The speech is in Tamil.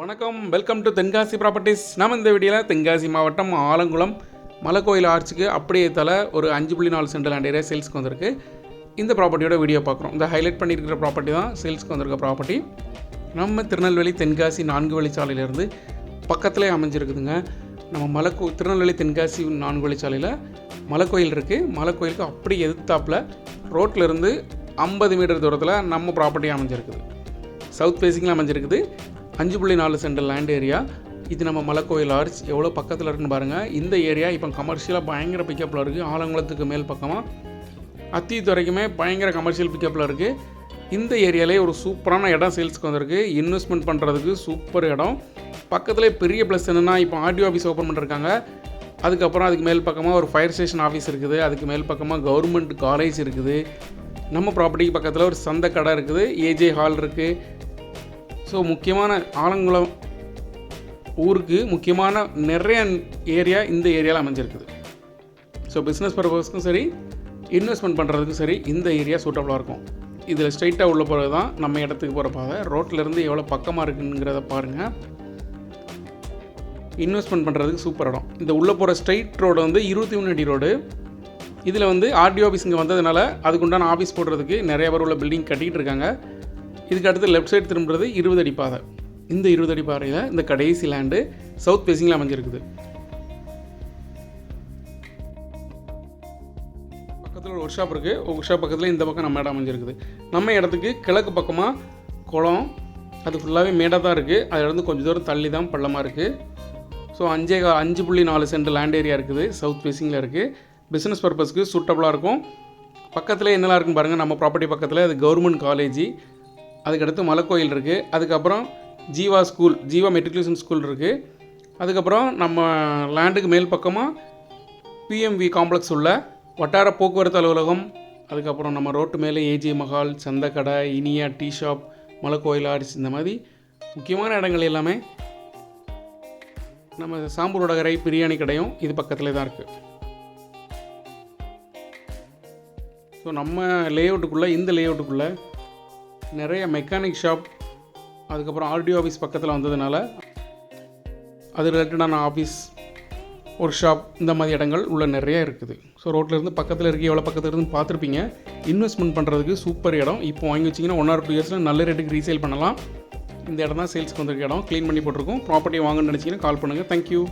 வணக்கம். வெல்கம் டு தென்காசி ப்ராப்பர்ட்டிஸ் நம்ம இந்த வீடியோவில் தென்காசி மாவட்டம் ஆலங்குளம் மலைக்கோயில் ஆர்ச்சுக்கு அப்படியே தலை ஒரு அஞ்சு புள்ளி நாலு சென்ட் லேண்ட் ஏரியா சேல்ஸ்க்கு வந்திருக்கு. இந்த ப்ராப்பர்ட்டியோட வீடியோ பார்க்குறோம். இந்த ஹைலைட் பண்ணியிருக்கிற ப்ராப்பர்ட்டி தான் சேல்ஸ்க்கு வந்திருக்க ப்ராப்பர்ட்டி நம்ம திருநெல்வேலி தென்காசி நான்கு வழிச்சாலையிலேருந்து பக்கத்துலேயே அமைஞ்சிருக்குதுங்க. நம்ம மலைக்கோ திருநெல்வேலி தென்காசி நான்கு வழிச்சாலையில் மலைக்கோயில் இருக்குது மலைக்கோயிலுக்கு அப்படி எதிர்த்தாப்பில் ரோட்டில் இருந்து ஐம்பது மீட்டர் தூரத்தில் நம்ம ப்ராப்பர்ட்டி அமைஞ்சிருக்குது. சவுத் ஃபேஸிங்கில் அமைஞ்சிருக்குது. அஞ்சு புள்ளி நாலு சென்ட் லேண்ட் ஏரியா இது நம்ம மலைக்கோயில் ஆர்ச் எவ்வளோ பக்கத்தில் இருக்குன்னு பாருங்கள் இந்த ஏரியா இப்போ கமர்ஷியலாக பயங்கர பிக்கப்பில் இருக்குது ஆலங்குளத்துக்கு மேல் பக்கமாக அத்தித்துறைக்குமே பயங்கர கமர்ஷியல் பிக்கப்பில் இருக்குது இந்த ஏரியாலே ஒரு சூப்பரான இடம் சேல்ஸ்க்கு வந்திருக்கு. இன்வெஸ்ட்மெண்ட் பண்ணுறதுக்கு சூப்பர் இடம். பக்கத்துலேயே பெரிய ப்ளஸ் என்னென்னா இப்போ ஆர்டிஓ ஆஃபீஸ் ஓப்பன் பண்ணிருக்காங்க. அதுக்கப்புறம் அதுக்கு மேல் பக்கமாக ஒரு ஃபயர் ஸ்டேஷன் ஆஃபீஸ் இருக்குது. அதுக்கு மேல் பக்கமாக கவர்மெண்ட் காலேஜ் இருக்குது. நம்ம ப்ராப்பர்ட்டிக்கு பக்கத்தில் ஒரு சந்தை கடை இருக்குது ஏஜே ஹால் இருக்குது ஸோ முக்கியமான ஆலங்குளம் ஊருக்கு முக்கியமான நிறைய ஏரியா இந்த ஏரியாவில் அமைஞ்சிருக்குது. ஸோ பிஸ்னஸ் பர்பஸ்க்கும் சரி இன்வெஸ்ட்மெண்ட் பண்ணுறதுக்கும் சரி இந்த ஏரியா சூட்டபுளாக இருக்கும். இதில் ஸ்ட்ரைட்டாக உள்ள போகிறது தான் நம்ம இடத்துக்கு போகிற பாதை. ரோட்டிலேருந்து எவ்வளோ பக்கமாக இருக்குங்கிறத பாருங்கள் இன்வெஸ்ட்மெண்ட் பண்ணுறதுக்கு சூப்பர் இடம். இந்த உள்ளே போகிற ஸ்ட்ரைட் ரோடு வந்து இருபத்தி மூணு அடி ரோடு இதில் வந்து ஆர்டிஓ ஆஃபீஸ் இங்கே வந்ததுனால அதுக்குண்டான ஆஃபீஸ் போடுறதுக்கு நிறைய பேர் உள்ள பில்டிங் கட்டிகிட்டு இருக்காங்க. இதுக்கு அடுத்து லெஃப்ட் சைடு திரும்புறது இருபது அடி பாதை. இந்த இருபது அடி பாதையில் இந்த கடைசி லேண்டு சவுத் ஃபேஸிங்கில் அமைஞ்சிருக்குது. பக்கத்தில் ஒரு ஒர்க் ஷாப் இருக்குது ஒர்க் ஷாப் பக்கத்தில் இந்த பக்கம் நம்ம இடம் அமைஞ்சிருக்குது. நம்ம இடத்துக்கு கிழக்கு பக்கமாக குளம் அது ஃபுல்லாகவே மேடாக தான் இருக்குது அதுலேருந்து கொஞ்சம் தூரம் தள்ளி தான் பள்ளமாக இருக்குது ஸோ அஞ்சே கா- அஞ்சு புள்ளி நாலு சென்ட் லேண்ட் ஏரியா இருக்குது. சவுத் ஃபேஸிங்கில் இருக்குது பிஸ்னஸ் பர்பஸ்க்கு சூட்டபுளாக இருக்கும். பக்கத்தில் என்னெல்லாம் இருக்குன்னு பாருங்கள் நம்ம ப்ராப்பர்ட்டி பக்கத்தில் அது கவர்மெண்ட் காலேஜ் அதுக்கடுத்து மலைக்கோயில் இருக்குது அதுக்கப்புறம் Jeeva school Jeeva matriculation school இருக்குது அதுக்கப்புறம் நம்ம லேண்டுக்கு மேல் பக்கமாக பிஎம்வி காம்ப்ளெக்ஸ் உள்ள வட்டார போக்குவரத்து அலுவலகம். அதுக்கப்புறம் நம்ம ரோட்டு மேலே ஏஜி மஹால் சந்தக்கடை இனியா டீ ஷாப் மலைக்கோயில் ஆர்ச் இந்த மாதிரி முக்கியமான இடங்கள் எல்லாமே நம்ம சாம்பூர் வடகரை பிரியாணி கடையும் இது பக்கத்தில் தான் இருக்குது ஸோ நம்ம லேஅவுட்டுக்குள்ளே இந்த லேஅவுட்டுக்குள்ளே நிறைய மெக்கானிக் ஷாப் அதுக்கப்புறம் ஆர்டிஓ ஆஃபீஸ் பக்கத்தில் வந்ததுனால அது ரிலேட்டடான ஆஃபீஸ் ஒர்க் ஷாப் இந்த மாதிரி இடங்கள் உள்ள நிறைய இருக்குது. ஸோ ரோட்டில் இருந்து பக்கத்தில் இருக்க எவ்வளோ பக்கத்தில் இருந்து பார்த்துருப்பீங்க. இன்வெஸ்ட்மெண்ட் பண்ணுறதுக்கு சூப்பர் இடம். இப்போ வாங்கி வச்சிங்கன்னா ஒன் ஆர் டூ இயர்ஸில் நல்ல ரேட்டுக்கு ரீசேல் பண்ணலாம். இந்த இடம் தான் சேல்ஸ்க்கு வந்திருக்க இடம். க்ளீன் பண்ணி போட்டிருக்கோம். ப்ராப்பர்ட்டி வாங்கன்னு நினச்சிங்கன்னா கால் பண்ணுங்கள் தேங்க்யூ